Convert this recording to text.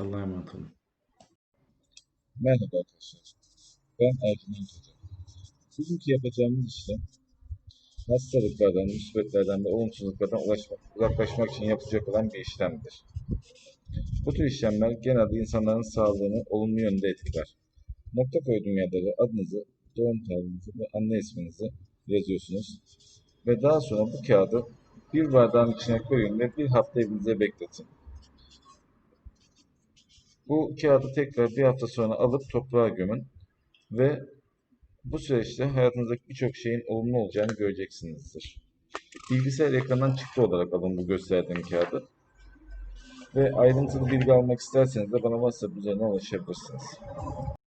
Allah'a emanet olun. Merhaba arkadaşlar. Ben Erkin Hoca. Bugünkü yapacağımız işlem hastalıklardan, musibetlerden ve olumsuzluklardan ulaşmak, uzaklaşmak için yapılacak olan bir işlemdir. Bu tür işlemler genelde insanların sağlığını olumlu yönde etkiler. Nokta koyduğum yerlere adınızı, doğum tarihinizi ve anne isminizi yazıyorsunuz. Ve daha sonra bu kağıdı bir bardağın içine koyun ve bir hafta evinizde bekletin. Bu kağıdı tekrar bir hafta sonra alıp toprağa gömün ve bu süreçte hayatınızdaki birçok şeyin olumlu olacağını göreceksinizdir. Bilgisayar ekranından çıktı olarak alın bu gösterdiğim kağıdı. Ve ayrıntılı bilgi almak isterseniz de bana WhatsApp üzerinden ulaşabilirsiniz.